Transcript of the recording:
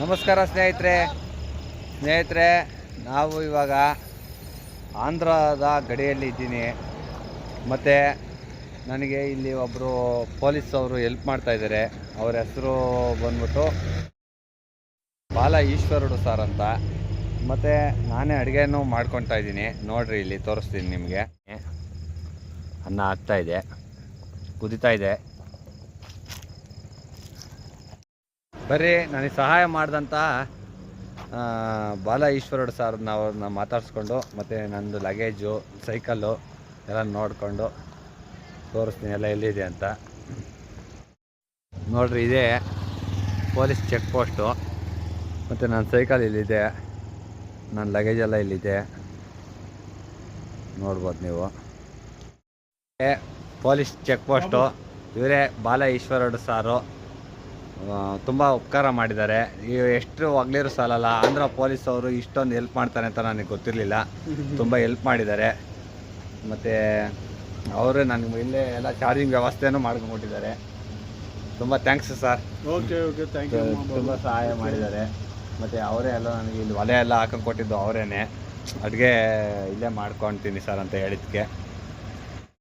ನಮಸ್ಕಾರ ಸ್ನೇಹಿತರೆ. ಸ್ನೇಹಿತರೆ, ನಾವು ಇವಾಗ ಆಂಧ್ರದ ಗಡಿಯಲ್ಲಿ ಇದ್ದೀನಿ. ಮತ್ತು ನನಗೆ ಇಲ್ಲಿ ಒಬ್ಬರು ಪೊಲೀಸ್ ಅವರು ಹೆಲ್ಪ್ ಮಾಡ್ತಾ ಇದ್ದಾರೆ. ಅವ್ರ ಹೆಸರು ಬಂದ್ಬಿಟ್ಟು ಬಾಲ ಈಶ್ವರುಡು ಸರ್ ಅಂತ. ಮತ್ತು ನಾನೇ ಅಡುಗೆನೂ ಮಾಡ್ಕೊತಾ ಇದ್ದೀನಿ. ನೋಡಿರಿ ಇಲ್ಲಿ ತೋರಿಸ್ತೀನಿ ನಿಮಗೆ. ಅನ್ನ ಆಗ್ತಾಯಿದೆ ಕುದಿತಾ ಇದೆ. ಬರ್ರಿ ನನಗೆ ಸಹಾಯ ಮಾಡಿದಂತಹ ಬಾಲ ಈಶ್ವರಡ್ ಸರ್ ನಾವು ಅವ್ರನ್ನ ಮಾತಾಡಿಸ್ಕೊಂಡು ಮತ್ತು ನಂದು ಲಗೇಜು ಸೈಕಲ್ಲು ಎಲ್ಲ ನೋಡಿಕೊಂಡು ತೋರಿಸ್ತೀನಿ ಎಲ್ಲ ಎಲ್ಲಿದೆ ಅಂತ. ನೋಡ್ರಿ ಇದೇ ಪೊಲೀಸ್ ಚೆಕ್ ಪೋಸ್ಟು. ಮತ್ತು ನನ್ನ ಸೈಕಲ್ ಇಲ್ಲಿದೆ ನನ್ನ ಲಗೇಜ್ ಎಲ್ಲ ಇಲ್ಲಿದೆ. ನೋಡ್ಬೋದು ನೀವು. Police check post. ಇವರೇ ಬಾಲ ಈಶ್ವರಡ್ ಸಾರು. ತುಂಬ ಉಪಕಾರ ಮಾಡಿದ್ದಾರೆ. ಈ ಎಷ್ಟು ಒಗ್ಲಿರು ಸಾಲಲ್ಲ ಆಂಧ್ರ ಪೊಲೀಸ್ ಅವರು ಇಷ್ಟೊಂದು ಹೆಲ್ಪ್ ಮಾಡ್ತಾರೆ ಅಂತ ನನಗೆ ಗೊತ್ತಿರಲಿಲ್ಲ. ತುಂಬ ಹೆಲ್ಪ್ ಮಾಡಿದ್ದಾರೆ. ಮತ್ತು ಅವರೇ ನನಗೆ ಇಲ್ಲೇ ಎಲ್ಲ ಚಾರ್ಜಿಂಗ್ ವ್ಯವಸ್ಥೆನೂ ಮಾಡ್ಕೊಂಡ್ಬಿಟ್ಟಿದ್ದಾರೆ. ತುಂಬ thanks sir okay okay thank you ತುಂಬ ಸಹಾಯ ಮಾಡಿದ್ದಾರೆ. ಮತ್ತು ಅವರೇ ಎಲ್ಲ ನನಗೆ ಇಲ್ಲಿ ಒಲೆ ಎಲ್ಲ ಹಾಕೊಂಡು ಕೊಟ್ಟಿದ್ದು ಅವರೇ ಅಡುಗೆ ಇಲ್ಲೇ ಮಾಡ್ಕೊತೀನಿ ಸರ್ ಅಂತ ಹೇಳಿದ್ದಕ್ಕೆ